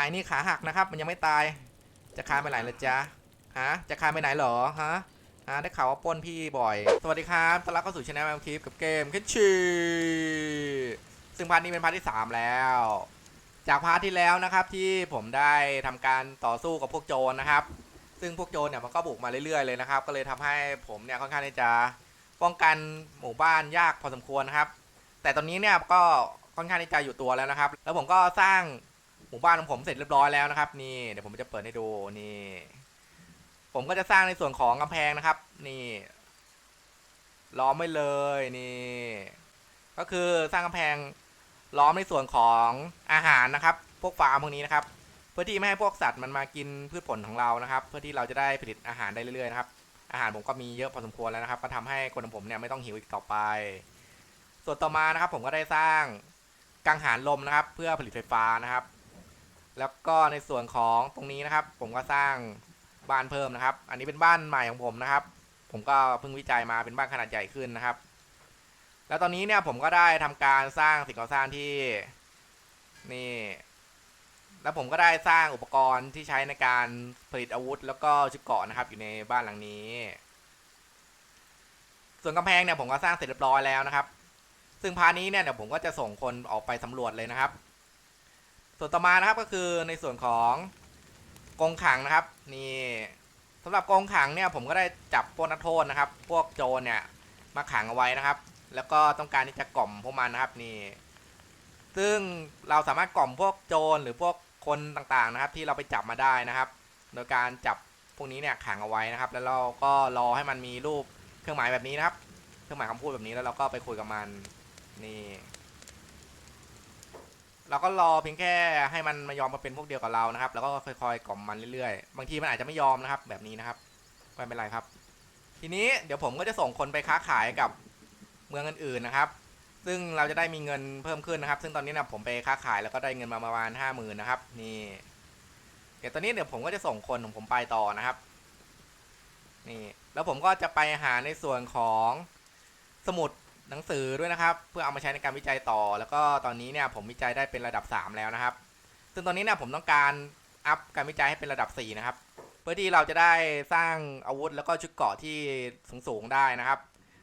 ายนี่ขาหักนะครับ มันยังไม่ตาย จะคานไปไหนละจ๊ะฮะ จะคานไปไหนหรอฮะฮะได้ข่าวว่าป้นพี่บ่อย สวัสดีครับต้อนรับเข้าสู่ช anel แมวคลิปกับเกมคิชชีซึ่งพาร์ทนี้เป็นพาร์ทที่ 3 แล้ว จากพาร์ทที่แล้วนะครับที่ผมได้ทำการต่อสู้กับพวกโจรนะครับ ซึ่งพวกโจรเนี่ยมันก็บุกมาเรื่อยๆเลยนะครับ ก็เลยทำให้ผมเนี่ยค่อนข้างที่จะป้องกันหมู่บ้านยากพอสมควรนะครับ แต่ตอนนี้เนี่ยก็ค่อนข้างที่จะอยู่ตัวแล้วนะครับ แล้วผมก็สร้าง หมู่บ้านของผมเสร็จเรียบร้อยแล้วนะครับ นี่เดี๋ยวผมจะเปิดให้ดูนี่ ผมก็จะสร้างในส่วนของกำแพงนะครับ นี่ล้อมไว้เลยนี่ ก็คือสร้างกำแพงล้อมในส่วนของอาหารนะครับ พวกฟาร์มพวกนี้นะครับ เพื่อที่ไม่ให้พวกสัตว์มันมากินพืชผลของเรานะครับ เพื่อที่เราจะได้ผลิตอาหารได้เรื่อยๆนะครับอาหารผมก็มีเยอะพอสมควรแล้วนะครับ ก็ทำให้คนของผมเนี่ยไม่ต้องหิวอีกต่อไป ส่วนต่อมานะครับ ผมก็ได้สร้างกังหันลมนะครับ เพื่อผลิตไฟฟ้านะครับ แล้วก็ในส่วนของตรงนี้นะครับ ผมก็สร้างบ้านเพิ่มนะครับ อันนี้เป็นบ้านใหม่ของผมนะครับ ผมก็เพิ่งวิจัยมาเป็นบ้านขนาดใหญ่ขึ้นนะครับ แล้วตอนนี้เนี่ยผมก็ได้ทำการสร้างสิ่งก่อสร้างที่นี่ แล้วผมก็ได้สร้างอุปกรณ์ที่ใช้ในการผลิตอาวุธ แล้วก็ชุดเกราะนะครับ อยู่ในบ้านหลังนี้ ส่วนกำแพงเนี่ยผมก็สร้างเสร็จเรียบร้อยแล้วนะครับ ซึ่งพาร์ทนี้เนี่ยเดี๋ยวผมก็จะส่งคนออกไปสำรวจเลยนะครับ ส่วนต่อมานะครับก็คือในส่วนของกรงขังนะครับ นี่สำหรับกรงขังเนี่ยผมก็ได้จับพวกนักโทษนะครับ พวกโจรเนี่ยมาขังเอาไว้นะครับ แล้วก็ต้องการที่จะกล่อมพวกมันนะครับนี่ ซึ่งเราสามารถกล่อมพวกโจรหรือพวกคนต่างๆนะครับ ที่เราไปจับมาได้นะครับ โดยการจับพวกนี้เนี่ยขังเอาไว้นะครับ แล้วเราก็รอให้มันมีรูปเครื่องหมายแบบนี้นะครับ เครื่องหมายคำพูดแบบนี้แล้วเราก็ไปคุยกับมันนี่ เราก็รอเพียงแค่ให้มันมายอมมาเป็นพวกเดียวกับเรานะครับ แล้วก็ค่อยๆกล่อมมันเรื่อยๆ บางทีมันอาจจะไม่ยอมนะครับ แบบนี้นะครับไม่เป็นไรครับ ทีนี้เดี๋ยวผมก็จะส่งคนไปค้าขายกับเมืองอื่นๆนะครับ ซึ่งเราจะได้มีเงินเพิ่มขึ้นนะครับ ซึ่งตอนนี้นะผมไปค้าขายแล้วก็ได้เงินมาประมาณห้าหมื่นนะครับ นี่ เดี๋ยวตอนนี้เดี๋ยวผมก็จะส่งคนของผมไปต่อนะครับ นี่ แล้วผมก็จะไปหาในส่วนของสมุด หนังสือด้วยนะครับ เพื่อเอามาใช้ในการวิจัยต่อ แล้วก็ตอนนี้เนี่ยผมวิจัยได้เป็นระดับ 3 แล้วนะครับ ซึ่งตอนนี้เนี่ยผมต้องการอัพการวิจัยให้เป็นระดับ 4 นะครับ เพื่อที่เราจะได้สร้างอาวุธแล้วก็ชุดเกราะที่สูงๆได้นะครับ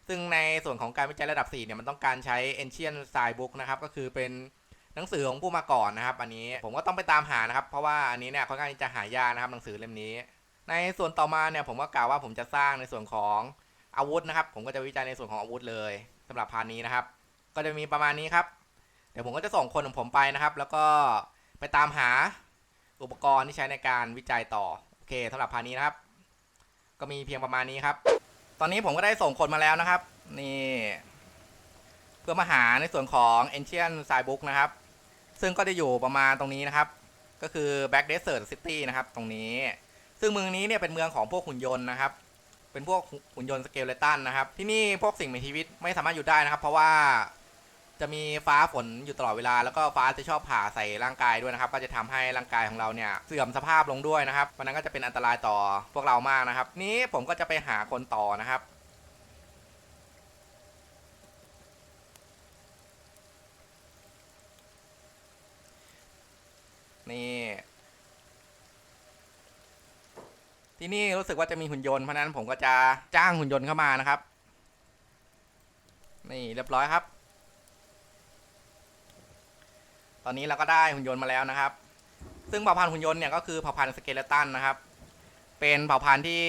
ซึ่งในส่วนของการวิจัยระดับ 4 เนี่ยมันต้องการใช้ Ancient Science Book นะครับ ก็คือเป็นหนังสือของผู้มาก่อนนะครับ อันนี้ผมก็ต้องไปตามหานะครับ เพราะว่าอันนี้เนี่ยค่อนข้างจะหายากนะครับหนังสือเล่มนี้ ในส่วนต่อมาเนี่ยผมก็กล่าวว่าผมจะสร้างในส่วนของอาวุธนะครับ ผมก็จะวิจัยในส่วนของอาวุธเลย สำหรับพาร์ทนี้นะครับ ก็จะมีประมาณนี้ครับ เดี๋ยวผมก็จะส่งคนของผมไปนะครับ แล้วก็ไปตามหาอุปกรณ์ที่ใช้ในการวิจัยต่อ โอเคสำหรับพาร์ทนี้นะครับ ก็มีเพียงประมาณนี้ครับ ตอนนี้ผมก็ได้ส่งคนมาแล้วนะครับ นี่ เพื่อมาหาในส่วนของ Ancient Science Book นะครับ ซึ่งก็จะอยู่ประมาณตรงนี้นะครับ ก็คือ Black Desert City นะครับ ตรงนี้ ซึ่งเมืองนี้เนี่ยเป็นเมืองของพวกหุ่นยนต์นะครับ เป็นพวกหุ่นยนต์สเกลเลตันนะครับ ที่นี่พวกสิ่งมีชีวิตไม่สามารถอยู่ได้นะครับ เพราะว่าจะมีฟ้าฝนอยู่ตลอดเวลา แล้วก็ฟ้าจะชอบผ่าใส่ร่างกายด้วยนะครับ ก็จะทำให้ร่างกายของเราเนี่ยเสื่อมสภาพลงด้วยนะครับวันนั้นก็จะเป็นอันตรายต่อพวกเรามากนะครับ นี้ผมก็จะไปหาคนต่อนะครับ นี่ ที่นี่รู้สึกว่าจะมีหุ่นยนต์เพราะนั้นผมก็จะจ้างหุ่นยนต์เข้ามานะครับ นี่เรียบร้อยครับ ตอนนี้เราก็ได้หุ่นยนต์มาแล้วนะครับ ซึ่งเผ่าพันธุ์หุ่นยนต์เนี่ยก็คือเผ่าพันธุ์สเกเลตันนะครับ เป็นเผ่าพันธุ์ที่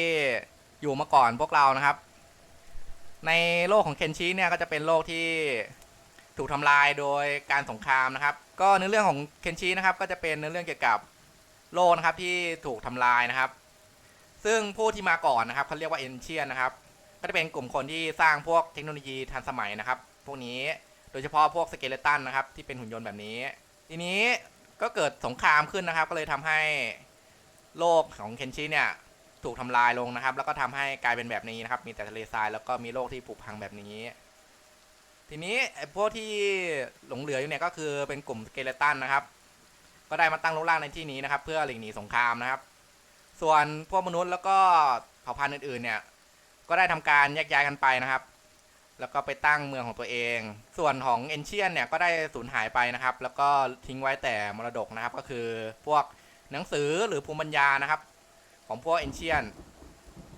อยู่มาก่อนพวกเรานะครับ ในโลกของเคนชิเนี่ยก็จะเป็นโลกที่ถูกทำลายโดยการสงครามนะครับ ก็เนื้อเรื่องของเคนชินะครับ ก็จะเป็นเนื้อเรื่องเกี่ยวกับโลกนะครับที่ถูกทำลายนะครับ ซึ่งผู้ที่มาก่อนนะครับเขาเรียกว่าเอนเชียนนะครับ ก็จะเป็นกลุ่มคนที่สร้างพวกเทคโนโลยีทันสมัยนะครับ พวกนี้โดยเฉพาะพวกสเกเลตันนะครับ ที่เป็นหุ่นยนต์แบบนี้ ทีนี้ก็เกิดสงครามขึ้นนะครับ ก็เลยทำให้โลกของเคนชิเนี่ยถูกทำลายลงนะครับ แล้วก็ทำให้กลายเป็นแบบนี้นะครับ มีแต่ทะเลทรายแล้วก็มีโลกที่ผุพังแบบนี้ ทีนี้พวกที่หลงเหลืออยู่เนี่ยก็คือเป็นกลุ่มสเกเลตันนะครับ ก็ได้มาตั้งรกรากในที่นี้นะครับ เพื่อหลีกหนีสงครามนะครับ ส่วนพวกมนุษย์แล้วก็เผ่าพันธุ์อื่นๆเนี่ยก็ได้ทำการแยกย้ายกันไปนะครับ แล้วก็ไปตั้งเมืองของตัวเอง ส่วนของเอนเชียนเนี่ยก็ได้สูญหายไปนะครับ แล้วก็ทิ้งไว้แต่มรดกนะครับ ก็คือพวกหนังสือหรือภูมิปัญญานะครับ ของพวกเอนเชียน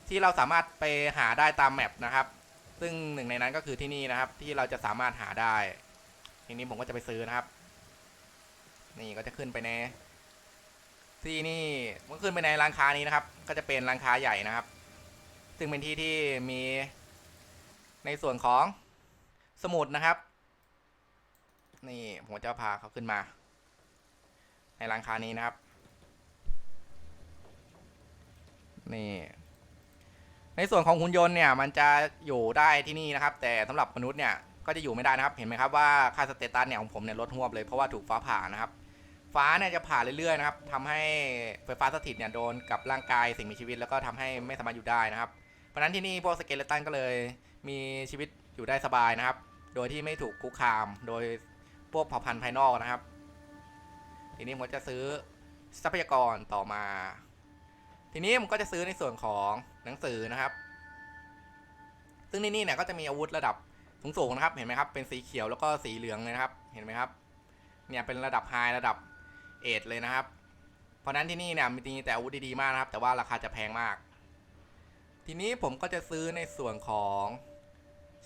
ที่เราสามารถไปหาได้ตามแมปนะครับ ซึ่งหนึ่งในนั้นก็คือที่นี่นะครับ ที่เราจะสามารถหาได้ ทีนี้ผมก็จะไปซื้อนะครับ นี่ก็จะขึ้นไปใน ที่นี่เมื่อขึ้นไปในร้านค้านี้นะครับ ก็จะเป็นร้านค้าใหญ่นะครับ ซึ่งเป็นที่ที่มีในส่วนของสมุดนะครับ นี่ผมจะพาเขาขึ้นมา ในร้านค้านี้นะครับ นี่ ในส่วนของหุ่นยนต์เนี่ยมันจะอยู่ได้ที่นี่นะครับ แต่สำหรับมนุษย์เนี่ยก็จะอยู่ไม่ได้นะครับ เห็นไหมครับว่าค่าสเตตัสเนี่ยของผมเนี่ยลดหวบเลยเพราะว่าถูกฟ้าผ่านะครับ ฟ้าเนี่ยจะผ่าเรื่อยๆนะครับทำให้ไฟฟ้าสถิตเนี่ยโดนกับร่างกายสิ่งมีชีวิตแล้วก็ทำให้ไม่สามารถอยู่ได้นะครับ เพราะนั้นที่นี่พวกสเกเลตันก็เลยมีชีวิตอยู่ได้สบายนะครับ โดยที่ไม่ถูกคุกคามโดยพวกเผ่าพันธุ์ภายนอกนะครับ ทีนี้ผมจะซื้อทรัพยากรต่อมา ทีนี้ผมก็จะซื้อในส่วนของหนังสือนะครับ ซึ่งที่นี่เนี่ยก็จะมีอาวุธระดับสูงๆนะครับ เห็นไหมครับ เป็นสีเขียวแล้วก็สีเหลืองเลยนะครับ เห็นไหมครับ เนี่ยเป็นระดับไฮระดับ เอทเลยนะครับ เพราะฉะนั้นที่นี่เนี่ยมีแต่อาวุธดีๆมากนะครับ แต่ว่าราคาจะแพงมาก ทีนี้ผมก็จะซื้อในส่วนของ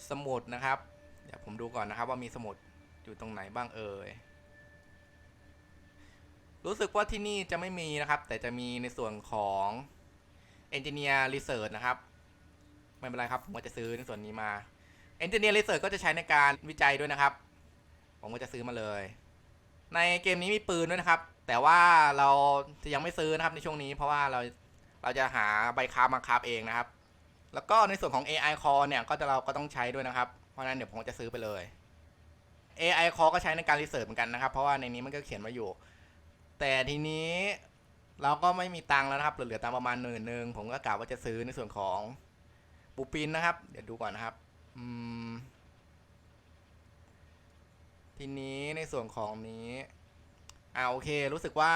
สมุดนะครับ เดี๋ยวผมดูก่อนนะครับ ว่ามีสมุดอยู่ตรงไหนบ้างเอ่ยรู้สึกว่าที่นี่จะไม่มีนะครับ แต่จะมีในส่วนของ Engineer Research นะครับ ไม่เป็นไรครับ ผมก็จะซื้อในส่วนนี้มา Engineer Research ก็จะใช้ในการวิจัยด้วยนะครับ ผมก็จะซื้อมาเลย ในเกมนี้มีปืนด้วยนะครับ แต่ว่าเราจะยังไม่ซื้อนะครับในช่วงนี้ เพราะว่าเราเราจะหาใบคามาคาบเองนะครับ แล้วก็ในส่วนของ AI Core เนี่ยก็จะเราก็ต้องใช้ด้วยนะครับ เพราะนั้นเดี๋ยวผมจะซื้อไปเลย AI Core ก็ใช้ในการรีเสิร์ชเหมือนกันนะครับ เพราะว่าในนี้มันก็เขียนไว้อยู่ แต่ทีนี้เราก็ไม่มีตังค์แล้วนะครับ เหลือตังค์ประมาณหมื่นหนึ่งผมก็กะว่าจะซื้อในส่วนของปูปินนะครับ เดี๋ยวดูก่อนนะครับ อืม ทีนี้ในส่วนของนี้อ่าโอเค รู้สึกว่า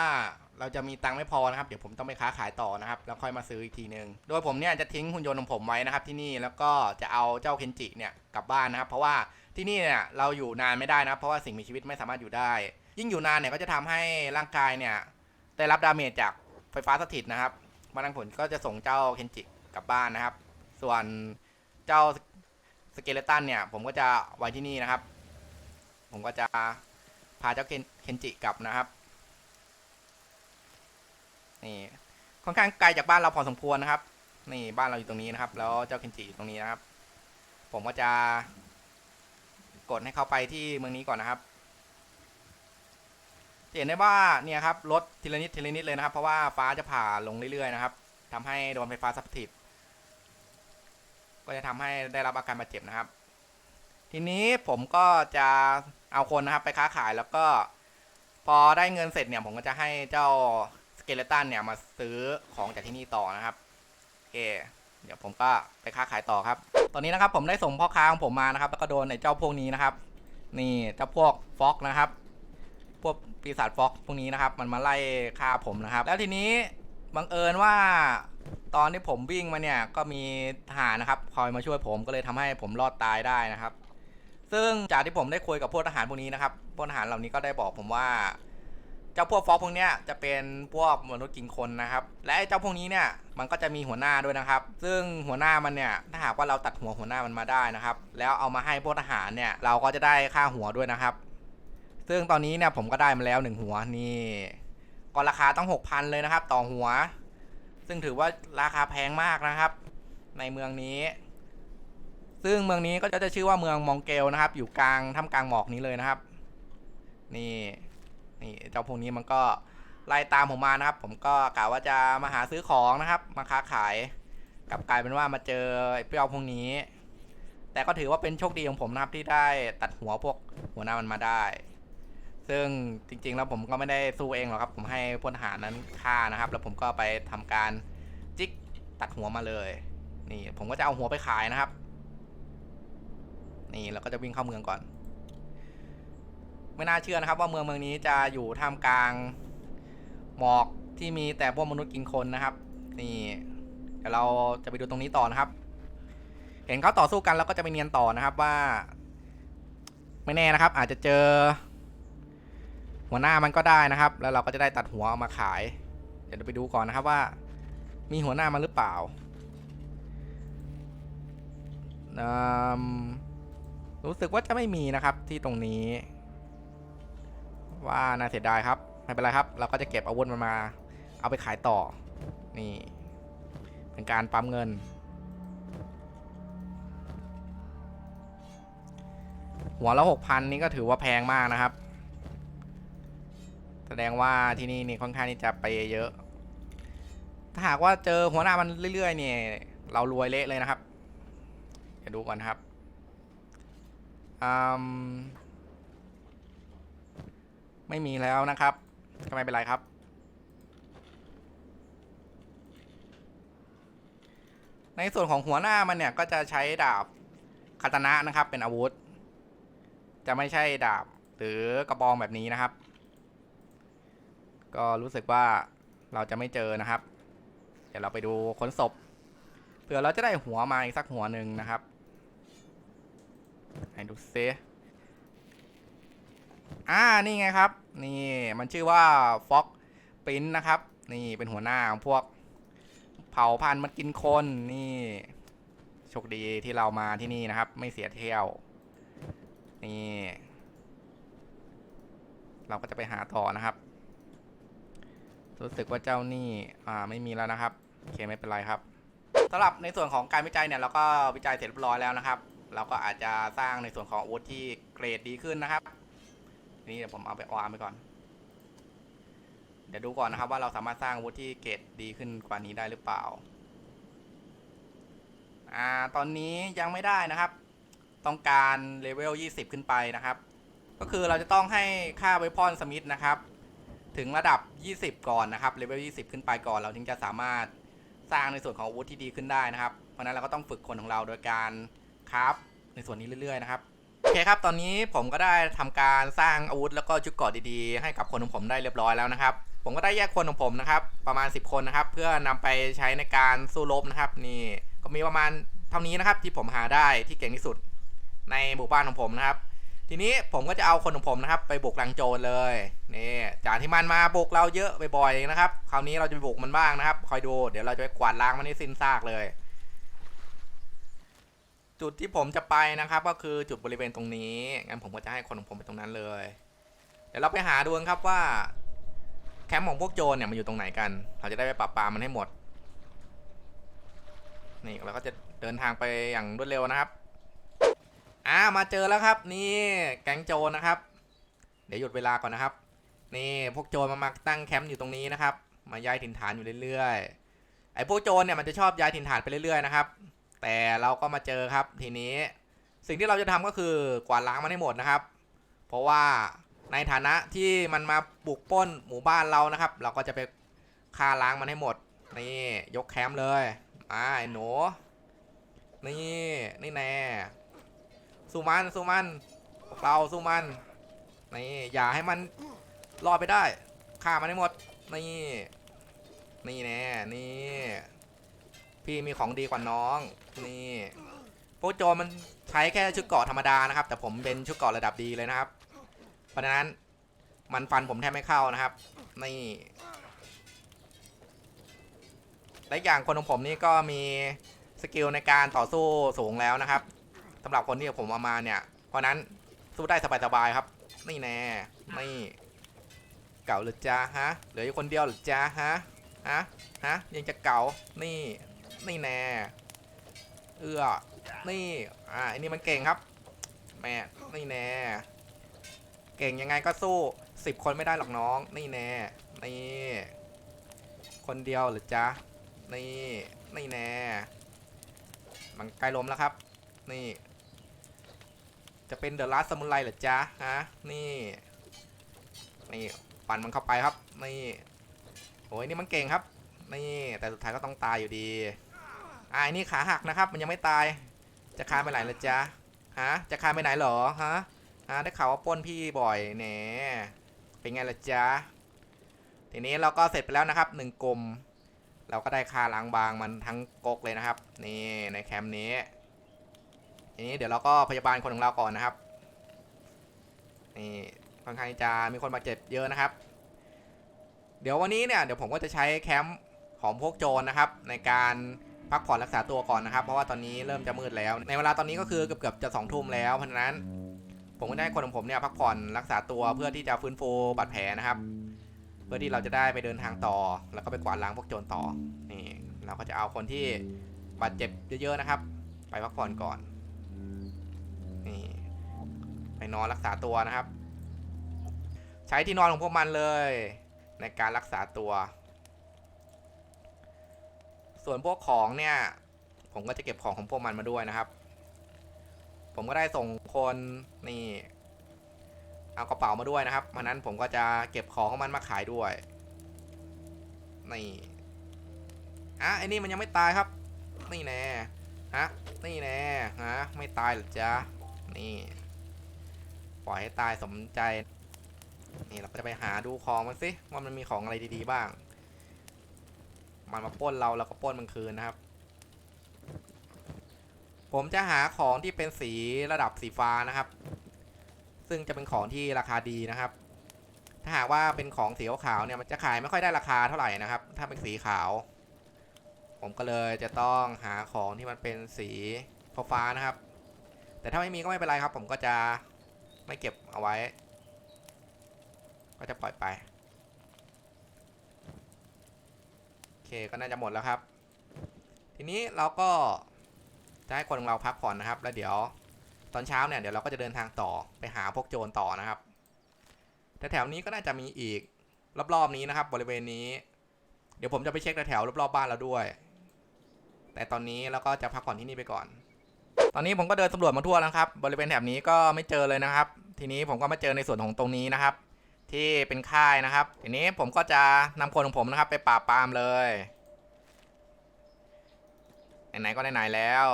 เราจะมีตังค์ไม่พอนะครับ เดี๋ยวผมต้องไปค้าขายต่อนะครับ แล้วค่อยมาซื้ออีกทีหนึ่งโดยผมเนี่ยจะทิ้งหุ่นยนต์ของผมไว้นะครับ ที่นี่แล้วก็จะเอาเจ้าเคนจิเนี่ยกลับบ้านนะครับ เพราะว่าที่นี่เนี่ยเราอยู่นานไม่ได้นะครับเพราะว่าสิ่งมีชีวิตไม่สามารถอยู่ได้ ยิ่งอยู่นานเนี่ยก็จะทำให้ร่างกายเนี่ยได้รับดาเมจจากไฟฟ้าสถิตนะครับมาดังผลก็จะส่งเจ้าเคนจิกลับบ้านนะครับ ส่วนเจ้าสเกเลตันเนี่ยผมก็จะไว้ที่นี่นะครับ ผมก็จะพาเจ้าเคนจิกลับนะครับ นี่ค่อนข้างไกลจากบ้านเราพอสมควรนะครับ นี่บ้านเราอยู่ตรงนี้นะครับ แล้วเจ้าเคนจิอยู่ตรงนี้นะครับ ผมก็จะกดให้เขาไปที่เมืองนี้ก่อนนะครับเห็นได้ว่าเนี่ยครับลดทีละนิดทีละนิดเลยนะครับ เพราะว่าฟ้าจะผ่าลงเรื่อยๆนะครับทำให้โดนไฟฟ้าสถิตก็จะทำให้ได้รับอาการบาดเจ็บนะครับ ทีนี้ผมก็จะเอาคนนะครับไปค้าขายแล้วก็พอได้เงินเสร็จเนี่ยผมก็จะให้เจ้าสเกเลตันเนี่ยมาซื้อของจากที่นี่ต่อนะครับโอเคเดี๋ยวผมก็ไปค้าขายต่อครับ ตอนนี้นะครับผมได้ส่งพ่อค้าของผมมานะครับ แล้วก็โดนไอ้เจ้าพวกนี้นะครับ นี่เจ้าพวกฟอกนะครับ พวกปีศาจฟอกพวกนี้นะครับ มันมาไล่ฆ่าผมนะครับ แล้วทีนี้บังเอิญว่าตอนที่ผมวิ่งมาเนี่ยก็มีทหารนะครับ คอยมาช่วยผมก็เลยทำให้ผมรอดตายได้นะครับ ซึ่งจากที่ผมได้คุยกับพวกทหารพวกนี้นะครับพวกทหารเหล่านี้ก็ได้บอกผมว่าเจ้าพวกฟอกพวกเนี้ยจะเป็นพวกมนุษย์กินคนนะครับ และไอ้เจ้าพวกนี้เนี่ยมันก็จะมีหัวหน้าด้วยนะครับ ซึ่งหัวหน้ามันเนี่ยถ้าหากว่าเราตัดหัวหัวหน้ามันมาได้นะครับ แล้วเอามาให้พวกทหารเนี่ยเราก็จะได้ค่าหัวด้วยนะครับ ซึ่งตอนนี้เนี่ยผมก็ได้มาแล้วหนึ่งหัวนี่ก็ราคาต้องหกพันเลยนะครับ ต่อหัว ซึ่งถือว่าราคาแพงมากนะครับ ในเมืองนี้ ซึ่งเมืองนี้ก็จะชื่อว่าเมืองมองเกลนะครับ อยู่กลางท่ามกลางหมอกนี้เลยนะครับ นี่นี่เจ้าพวกนี้มันก็ไล่ตามผมมานะครับ ผมก็กะว่าจะมาหาซื้อของนะครับ มาค้าขายกลับกลายเป็นว่ามาเจอไอ้เปรี้ยวพวกนี้ แต่ก็ถือว่าเป็นโชคดีของผมนะครับที่ได้ตัดหัวพวกหัวหน้ามันมาได้ ซึ่งจริง ๆ แล้วผมก็ไม่ได้สู้เองหรอกครับ ผมให้พลทหารนั้นฆ่านะครับ แล้วผมก็ไปทำการจิกตัดหัวมาเลย นี่ ผมก็จะเอาหัวไปขายนะครับ นี่เราก็จะวิ่งเข้าเมืองก่อน ไม่น่าเชื่อนะครับ ว่าเมืองเมืองนี้จะอยู่ท่ามกลาง หมอกที่มีแต่พวกมนุษย์กินคนนะครับ นี่เดี๋ยวเราจะไปดูตรงนี้ต่อนะครับ เห็นเขาต่อสู้กันแล้วก็จะไปเนียนต่อนะครับว่า ไม่แน่นะครับ อาจจะเจอ หัวหน้ามันก็ได้นะครับ แล้วเราก็จะได้ตัดหัวเอามาขาย เดี๋ยวไปดูก่อนนะครับว่า มีหัวหน้ามันหรือเปล่าอืม รู้สึกว่าจะไม่มีนะครับที่ตรงนี้ ว่าน่าเสียดายครับ ไม่เป็นไรครับ เราก็จะเก็บอาวุธมันมา เอาไปขายต่อ นี่ เป็นการปั๊มเงิน หัวละหกพันนี่ก็ถือว่าแพงมากนะครับ แสดงว่าที่นี่นี่ค่อนข้างที่จะไปเยอะ ถ้าหากว่าเจอหัวหน้ามันเรื่อยๆเนี่ยเรารวยเละเลยนะครับ เดี๋ยวดูก่อนครับ ไม่มีแล้วนะครับก็ไม่เป็นไรครับ ในส่วนของหัวหน้ามันเนี่ยก็จะใช้ดาบคาตนะนะครับเป็นอาวุธ จะไม่ใช่ดาบหรือกระบองแบบนี้นะครับ ก็รู้สึกว่าเราจะไม่เจอนะครับ เดี๋ยวเราไปดูคนศพเผื่อเราจะได้หัวมาอีกสักหัวหนึ่งนะครับ ให้ดูซิอ่า นี่ไงครับ นี่มันชื่อว่าฟ็อกปิ้นนะครับ นี่เป็นหัวหน้าของพวก เผ่าพันธุ์มันกินคน นี่โชคดีที่เรามาที่นี่นะครับ ไม่เสียเที่ยว นี่ เราก็จะไปหาต่อนะครับ รู้สึกว่าเจ้านี่ อ่า ไม่มีแล้วนะครับ โอเคไม่เป็นไรครับสำหรับในส่วนของการวิจัยเนี่ยเราก็วิจัยเสร็จเรียบร้อยแล้วนะครับ เราก็อาจจะสร้างในส่วนของอาวุธที่เกรดดีขึ้นนะครับ นี่เดี๋ยวผมเอาไปวางไปก่อน เดี๋ยวดูก่อนนะครับ ว่าเราสามารถสร้างอาวุธที่เกรดดีขึ้นกว่านี้ได้หรือเปล่า อ่า ตอนนี้ยังไม่ได้นะครับ ต้องการเลเวล 20 ขึ้นไปนะครับ ก็คือเราจะต้องให้ค่าไวพอนสมิธนะครับ ถึงระดับ 20 ก่อนนะครับ เลเวล 20 ขึ้นไปก่อน เราถึงจะสามารถสร้างในส่วนของอาวุธที่ดีขึ้นได้นะครับ เพราะนั้นเราก็ต้องฝึกคนของเราโดยการ คราฟในส่วนนี้เรื่อยๆนะครับโอเคครับ ตอนนี้ผมก็ได้ทำการสร้างอาวุธแล้วก็ชุดเกราะดีๆ ให้กับคนของผมได้เรียบร้อยแล้วนะครับ ผมก็ได้แยกคนของผมนะครับ ประมาณ 10 คนนะครับ เพื่อนำไปใช้ในการสู้รบนะครับ นี่ก็มีประมาณเท่านี้นะครับที่ผมหาได้ที่เก่งที่สุดในหมู่บ้านของผมนะครับ ทีนี้ผมก็จะเอาคนของผมนะครับ ไปบุกลังโจรเลยนี่จากที่มันมาบุกเราเยอะบ่อยๆนะครับ คราวนี้เราจะไปบุกมันบ้างนะครับ คอยดู เดี๋ยวเราจะไปกวาดล้างมันให้สิ้นซากเลย จุดที่ผมจะไปนะครับ ก็คือจุดบริเวณตรงนี้ งั้นผมก็จะให้คนของผมไปตรงนั้นเลย เดี๋ยวเราไปหาดูกันครับว่า แคมป์ของพวกโจรเนี่ยมันอยู่ตรงไหนกัน เราจะได้ไปปราบปรามมันให้หมด นี่เราก็จะเดินทางไปอย่างรวดเร็วนะครับ อ่ามาเจอแล้วครับ นี่แก๊งโจรนะครับ เดี๋ยวหยุดเวลาก่อนนะครับ นี่พวกโจรมามาตั้งแคมป์อยู่ตรงนี้นะครับ มาย้ายถิ่นฐานอยู่เรื่อยๆ ไอ้พวกโจรเนี่ยมันจะชอบย้ายถิ่นฐานไปเรื่อยๆนะครับ แต่เราก็มาเจอครับทีนี้สิ่งที่เราจะทำก็คือกวาดล้างมันให้หมดนะครับ เพราะว่าในฐานะที่มันมาบุกป้นหมู่บ้านเรานะครับ เราก็จะไปฆ่าล้างมันให้หมด นี่ยกแคมป์เลยมาไอ้หนูนี่นี่แน่สู้มันสู้มันเราสู้มันนี่อย่าให้มันรอดไปได้ฆ่ามันให้หมดนี่นี่แน่นี่ พี่มีของดีกว่าน้อง นี่พวกโจรมันใช้แค่ชุดเกราะธรรมดานะครับ แต่ผมเป็นชุดเกราะระดับดีเลยนะครับ เพราะฉะนั้นมันฟันผมแทบไม่เข้านะครับ นี่และอย่างคนของผมนี่ก็มีสกิลในการต่อสู้สูงแล้วนะครับสำหรับคนที่ผมเอามาเนี่ย เพราะนั้นสู้ได้สบายๆครับ นี่แน่นี่เก่าหรือจ้าฮะเหลืออยู่คนเดียวหรือจ้าฮะฮะฮะยังจะเก่านี่ นี่แน่เอื้อนี่ อ่าอันนี้มันเก่งครับ แม่นี่แน่เก่งยังไงก็สู้สิบคนไม่ได้หรอกน้อง นี่แน่นี่คนเดียวหรือจ๊ะนี่นี่แน่มันใกล้ล้มแล้วครับ นี่ จะเป็นเดอะลัสซามูไรหรือจ๊ะฮะนี่นี่ปั่นมันเข้าไปครับ นี่โอ้ยนี่มันเก่งครับ นี่แต่สุดท้ายก็ต้องตายอยู่ดี อันนี้ขาหักนะครับ มันยังไม่ตาย จะคานไปไหนละจ๊ะ ฮะ จะคานไปไหนหรอ ฮะ ฮะ ได้ข่าวว่าป้นพี่บ่อยแหนเป็นไงละจ๊ะ ทีนี้เราก็เสร็จไปแล้วนะครับหนึ่งกลม เราก็ได้คาล้างบางมันทั้งกกเลยนะครับ นี่ในแคมป์นี้ ทีนี้เดี๋ยวเราก็พยาบาลคนของเราก่อนนะครับ นี่ค่อนข้างจะมีคนบาดเจ็บเยอะนะครับ เดี๋ยววันนี้เนี่ยเดี๋ยวผมก็จะใช้แคมป์ของพวกโจรนะครับ ในการ พักผ่อนรักษาตัวก่อนนะครับ เพราะว่าตอนนี้เริ่มจะมืดแล้ว ในเวลาตอนนี้ก็คือเกือบเกือบๆจะสองทุ่มแล้วเพราะฉะนั้น ผมก็ได้คนของผมเนี่ยพักผ่อนรักษาตัวเพื่อที่จะฟื้นฟูบาดแผลนะครับ เพื่อที่เราจะได้ไปเดินทางต่อ แล้วก็ไปกวาดล้างพวกโจรต่อนี่เราก็จะเอาคนที่บาดเจ็บเยอะๆนะครับ ไปพักผ่อนก่อนนี่ไปนอนรักษาตัวนะครับ ใช้ที่นอนของพวกมันเลย ในการรักษาตัว ส่วนพวกของเนี่ย ผมก็จะเก็บของของพวกมันมาด้วยนะครับ ผมก็ได้ส่งคนนี่ เอากระเป๋ามาด้วยนะครับเพรานั้นผมก็จะเก็บของของมันมาขายด้วยนี่อะไอ้นี่มันยังไม่ตายครับ นี่แน่ฮะนี่แน่ฮะไม่ตายหรือจ๊ะนี่ปล่อยให้ตายสมใจ นี่เราก็จะไปหาดูของมันสิว่ามันมีของอะไรดีๆบ้าง มันมาปล้นเราเราก็ปล้นมันคืนนะครับ ผมจะหาของที่เป็นสีระดับสีฟ้านะครับ ซึ่งจะเป็นของที่ราคาดีนะครับ ถ้าหากว่าเป็นของสีขาวเนี่ยมันจะขายไม่ค่อยได้ราคาเท่าไหร่นะครับ ถ้าเป็นสีขาว ผมก็เลยจะต้องหาของที่มันเป็นสีฟ้านะครับ แต่ถ้าไม่มีก็ไม่เป็นไรครับ ผมก็จะไม่เก็บเอาไว้ ก็จะปล่อยไป โอ เคก็น่าจะหมดแล้วครับ ทีนี้เราก็จะให้คนของเราพักผ่อนนะครับ แล้วเดี๋ยวตอนเช้าเนี่ยเดี๋ยวเราก็จะเดินทางต่อไปหาพวกโจรต่อนะครับแถวนี้ก็น่าจะมีอีกรอบๆนี้นะครับ บริเวณนี้ เดี๋ยวผมจะไปเช็คแถวๆรอบๆบ้านเราด้วย แต่ตอนนี้เราก็จะพักผ่อนที่นี่ไปก่อน ตอนนี้ผมก็เดินสำรวจมาทั่วแล้วครับ บริเวณแถบนี้ก็ไม่เจอเลยนะครับ ทีนี้ผมก็มาเจอในส่วนของตรงนี้นะครับ ที่เป็นค่ายนะครับ ทีนี้ผมก็จะนำคนของผมนะครับ ไปปราบปรามเลยไหนๆก็ไหนๆแล้ว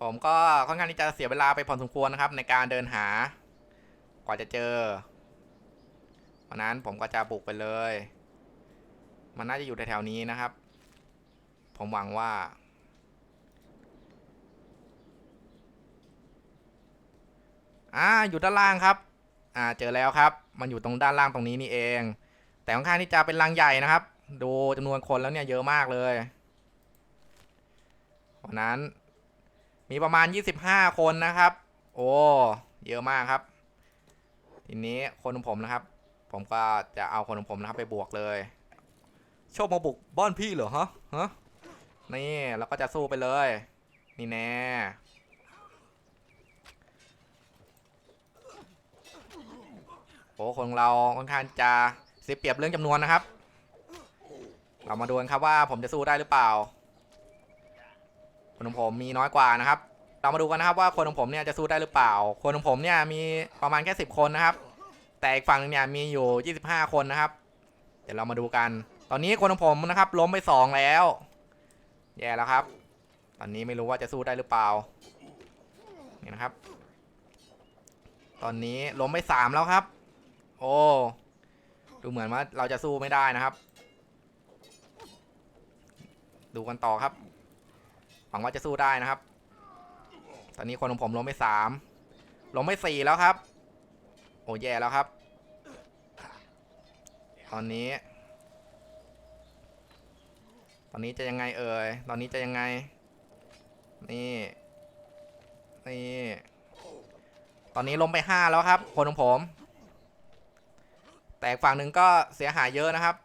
ผมก็ค่อนข้างที่จะเสียเวลาไปพอสมควรนะครับ ในการเดินหา กว่าจะเจอเพราะนั้นผมก็จะบุกไปเลย มันน่าจะอยู่แถวๆนี้นะครับ ผมหวังว่าอ่าอยู่ด้านล่างครับ อ่าเจอแล้วครับ มันอยู่ตรงด้านล่างตรงนี้นี่เอง แต่ค่อนข้างที่จะเป็นรังใหญ่นะครับ ดูจำนวนคนแล้วเนี่ยเยอะมากเลยเพราะนั้น มีประมาณ 25 คนนะครับ โอ้เยอะมากครับ ทีนี้คนของผมนะครับ ผมก็จะเอาคนของผมนะครับไปบวกเลยโชคมาบุกบ้านพี่เหรอฮะฮะนี่เราก็จะสู้ไปเลย นี่แน่ โอ้คนของเราค่อนข้างจะเสียเปรียบเรื่องจำนวนนะครับ เรามาดูกันครับว่าผมจะสู้ได้หรือเปล่า คนของผมมีน้อยกว่านะครับ เรามาดูกันนะครับว่าคนของผมเนี่ยจะสู้ได้หรือเปล่า คนของผมเนี่ยมีประมาณแค่สิบคนนะครับ แต่อีกฝั่งหนึงเนี่ยมีอยู่ยี่สิบห้าคนนะครับ เดี๋ยวเรามาดูกัน ตอนนี้คนของผมนะครับ ล้มไปสองแล้ว แย่แล้วครับ ตอนนี้ไม่รู้ว่าจะสู้ได้หรือเปล่า นี่นะครับ ตอนนี้ล้มไปสามแล้วครับ โอ้ดูเหมือนว่าเราจะสู้ไม่ได้นะครับ ดูกันต่อครับ หวังว่าจะสู้ได้นะครับ ตอนนี้คนของผมล้มไปสามล้มไปสี่แล้วครับ โอ้แย่แล้วครับ ตอนนี้ ตอนนี้จะยังไงเอ่ย ตอนนี้จะยังไง นี่ นี่ ตอนนี้ล้มไปห้าแล้วครับ คนของผม แต่อีกฝั่งหนึ่งก็เสียหายเยอะนะครับ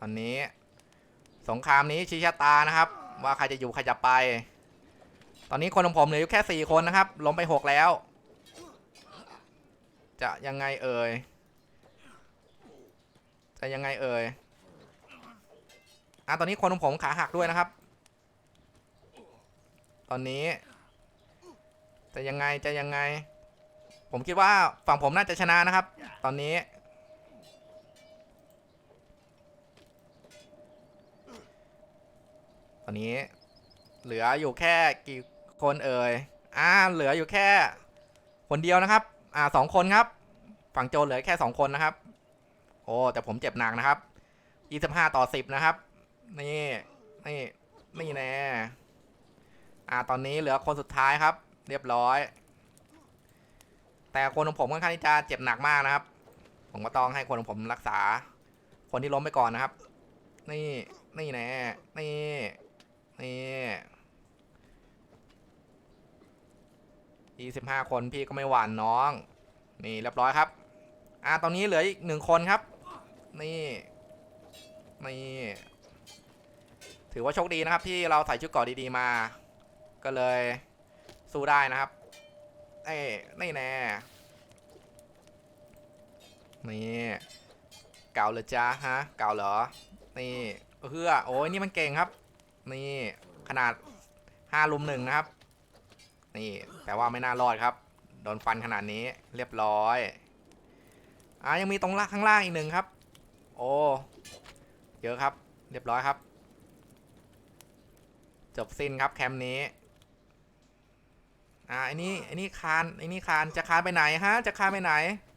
ตอนนี้ สงครามนี้ชี้ชะตานะครับ ว่าใครจะอยู่ใครจะไป ตอนนี้คนของผมเหลืออยู่แค่สี่คนนะครับ ล้มไปหกแล้ว จะยังไงเอ่ย จะยังไงเอ่ยอะตอนนี้คนของผมขาหักด้วยนะครับ ตอนนี้ จะยังไงจะยังไง ผมคิดว่าฝั่งผมน่าจะชนะนะครับ ตอนนี้ ตอนนี้ เหลืออยู่แค่กี่คนเอ่ยอ่าเหลืออยู่แค่ คนเดียวนะครับ อ่าสองคนครับ ฝั่งโจเหลือแค่สองคนนะครับ โอ้แต่ผมเจ็บหนักนะครับยี่สิบห้าต่อสิบนะครับ นี่นี่นี่แน่อ่าตอนนี้เหลือคนสุดท้ายครับ เรียบร้อย แต่คนของผมค่อนข้างที่จะเจ็บหนักมากนะครับ ผมก็ต้องให้คนของผมรักษา คนที่ล้มไปก่อนนะครับ นี่นี่แน่นี่นี่ยี่สิบห้าคนพี่ก็ไม่หวั่นน้อง นี่เรียบร้อยครับ อ่าตอนนี้เหลืออีกหนึ่งคนครับ นี่นี่ถือว่าโชคดีนะครับที่เราใส่ชุดเกาะดีๆมา ก็เลยสู้ได้นะครับ เอ้นี่แน่นี่เก่าเหรอจ้าฮะเก่าเหรอ นี่เฮือโอ้ยนี่มันเก่งครับ นี่ขนาดห้าลุมหนึ่งนะครับ นี่แต่ว่าไม่น่ารอดครับ โดนฟันขนาดนี้เรียบร้อยอ่ายังมีตรงล่างข้างล่างอีกหนึ่งครับ โอ้เยอะครับ เรียบร้อยครับ จบสิ้นครับแคมป์นี้ อ่าไอ้นี่ไอ้นี่คานไอ้นี่คานจะคานไปไหนฮะ จะคานไปไหน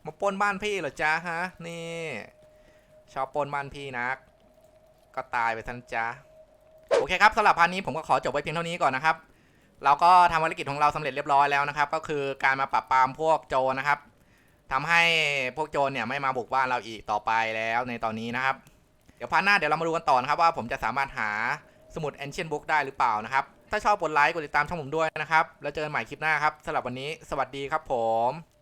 มาปนบ้านพี่เหรอจ๊ะฮะ นี่ ชอบปนบ้านพี่นัก ก็ตายไปทันจ๊ะโอเคครับสำหรับพาร์ทนี้ผมก็ขอจบไว้เพียงเท่านี้ก่อนนะครับ เราก็ทำภารกิจของเราสำเร็จเรียบร้อยแล้วนะครับ ก็คือการมาปราบปรามพวกโจรนะครับทำให้พวกโจรเนี่ยไม่มาบุกบ้านเราอีกต่อไปแล้วในตอนนี้นะครับ เดี๋ยวพาร์ทหน้าเดี๋ยวเรามาดูกันต่อนะครับว่าผมจะสามารถหาสมุด Ancient Book ได้หรือเปล่านะครับ ถ้าชอบกดไลค์กดติดตามช่องผมด้วยนะครับ แล้วเจอกันใหม่คลิปหน้าครับสำหรับวันนี้ สวัสดีครับผม